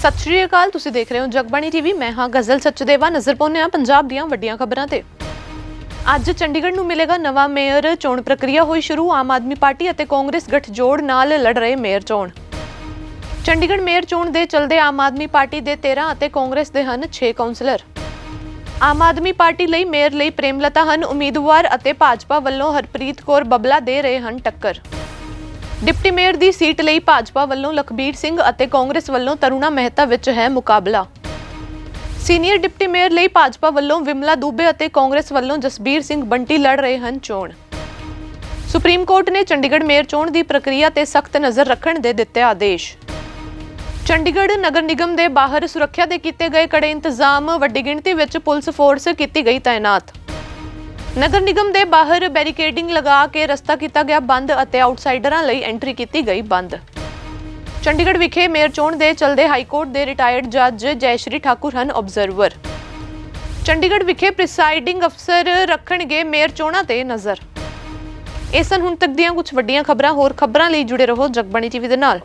ਸਤਿ ਸ਼੍ਰੀ ਅਕਾਲ, ਤੁਸੀਂ ਦੇਖ ਰਹੇ ਹੋ ਜਗਬਾਣੀ ਟੀਵੀ ਮੈਂ ਹਾਂ ਗਜ਼ਲ ਸੱਚਦੇਵਾ। ਨਜ਼ਰ ਪਾਉਂਦੇ ਹਾਂ ਪੰਜਾਬ ਦੀਆਂ ਵੱਡੀਆਂ ਖਬਰਾਂ ਤੇ। ਅੱਜ ਚੰਡੀਗੜ੍ਹ ਨੂੰ ਮਿਲੇਗਾ ਨਵਾਂ ਮੇਅਰ। ਚੋਣ ਪ੍ਰਕਿਰਿਆ ਹੋਈ ਸ਼ੁਰੂ। ਆਮ ਆਦਮੀ ਪਾਰਟੀ ਅਤੇ ਕਾਂਗਰਸ ਗਠਜੋੜ ਨਾਲ ਲੜ ਰਹੇ ਮੇਅਰ ਚੋਣ। ਚੰਡੀਗੜ੍ਹ ਮੇਅਰ ਚੋਣ ਦੇ ਚਲਦੇ ਆਮ ਆਦਮੀ ਪਾਰਟੀ ਦੇ 13 ਅਤੇ ਕਾਂਗਰਸ ਦੇ ਹਨ 6 ਕਾਉਂਸਲਰ ਆਮ ਆਦਮੀ ਪਾਰਟੀ ਲਈ ਮੇਅਰ ਲਈ ਪ੍ਰੇਮਲਤਾ ਹਨ ਉਮੀਦਵਾਰ ਅਤੇ ਭਾਜਪਾ ਵੱਲੋਂ ਹਰਪ੍ਰੀਤ ਕੌਰ ਬਬਲਾ ਦੇ ਰਹੇ ਹਨ ਟੱਕਰ। ਡਿਪਟੀ ਮੇਅਰ ਦੀ ਸੀਟ ਲਈ ਭਾਜਪਾ ਵੱਲੋਂ ਲਖਬੀਰ ਸਿੰਘ ਅਤੇ ਕਾਂਗਰਸ ਵੱਲੋਂ ਤਰੁਣਾ ਮਹਿਤਾ ਵਿੱਚ ਹੈ ਮੁਕਾਬਲਾ। ਸੀਨੀਅਰ ਡਿਪਟੀ ਮੇਅਰ ਲਈ ਭਾਜਪਾ ਵੱਲੋਂ ਵਿਮਲਾ ਦੂਬੇ ਅਤੇ ਕਾਂਗਰਸ ਵੱਲੋਂ ਜਸਬੀਰ ਸਿੰਘ ਬੰਟੀ ਲੜ ਰਹੇ ਹਨ ਚੋਣ। ਸੁਪਰੀਮ ਕੋਰਟ ਨੇ ਚੰਡੀਗੜ੍ਹ ਮੇਅਰ ਚੋਣ ਦੀ ਪ੍ਰਕਿਰਿਆ ਤੇ ਸਖਤ ਨਜ਼ਰ ਰੱਖਣ ਦੇ ਦਿੱਤੇ ਆਦੇਸ਼। ਚੰਡੀਗੜ੍ਹ ਨਗਰ ਨਿਗਮ ਦੇ ਬਾਹਰ ਸੁਰੱਖਿਆ ਦੇ ਕੀਤੇ ਗਏ ਕੜੇ ਇੰਤਜ਼ਾਮ, ਵੱਡੀ ਗਿਣਤੀ ਵਿੱਚ ਪੁਲਿਸ ਫੋਰਸ ਕੀਤੀ ਗਈ ਤਾਇਨਾਤ। ਨਗਰ ਨਿਗਮ ਦੇ ਬਾਹਰ ਬੈਰੀਕੇਡਿੰਗ ਲਗਾ ਕੇ ਰਸਤਾ ਕੀਤਾ ਗਿਆ ਬੰਦ ਅਤੇ ਆਊਟਸਾਈਡਰਾਂ ਲਈ ਐਂਟਰੀ ਕੀਤੀ ਗਈ ਬੰਦ। ਚੰਡੀਗੜ੍ਹ ਵਿਖੇ ਮੇਅਰ ਚੋਣ ਦੇ ਚਲਦੇ ਹਾਈ ਕੋਰਟ ਦੇ ਰਿਟਾਇਰਡ ਜੱਜ ਜੈਸ਼੍ਰੀ ਠਾਕੁਰ ਹਨ ਆਬਜ਼ਰਵਰ ਚੰਡੀਗੜ੍ਹ ਵਿਖੇ ਪ੍ਰੀਸਾਈਡਿੰਗ ਅਫਸਰ ਰੱਖਣਗੇ ਮੇਅਰ ਚੋਣਾਂ ਤੇ ਨਜ਼ਰ। ਇਹ ਸਨ ਹੁਣ ਤੱਕ ਦੀਆਂ ਕੁਝ ਵੱਡੀਆਂ ਖਬਰਾਂ। ਹੋਰ ਖਬਰਾਂ ਲਈ ਜੁੜੇ ਰਹੋ ਜਗਬਾਣੀ ਟੀਵੀ ਦੇ ਨਾਲ।